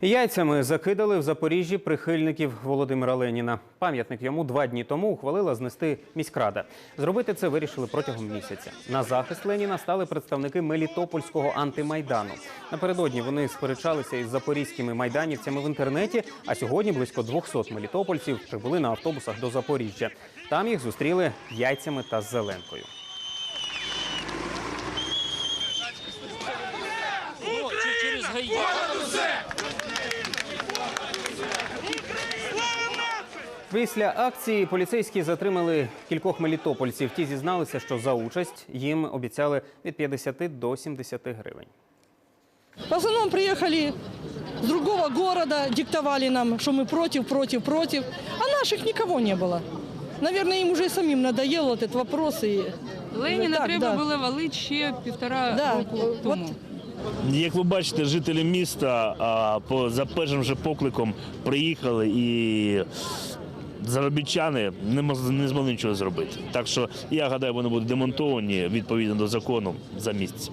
Яйцями закидали в Запоріжжі прихильників Володимира Леніна. Пам'ятник йому два дні тому ухвалила знести міськрада. Зробити це вирішили протягом місяця. На захист Леніна стали представники Мелітопольського антимайдану. Напередодні вони сперечалися із запорізькими майданівцями в інтернеті. А сьогодні близько 200 мелітопольців прибули на автобусах до Запоріжжя. Там їх зустріли яйцями та зеленкою. через ГАИ. Після акції поліцейські затримали кількох мелітопольців. Ті зізналися, що за участь їм обіцяли від 50 до 70 гривень. В основном приехали с другого города, диктовали нам, что мы против, против, против. А наших никого не было. Наверное, им уже и самим надоел этот вопрос. И... Леніна Так, треба да. було валити ще півтора Да, року от- тому. Як ви бачите, жителі міста а, по, за першим же покликом приїхали і заробітчани не, не змогли нічого зробити. Так що я гадаю, вони будуть демонтовані відповідно до закону за місяць.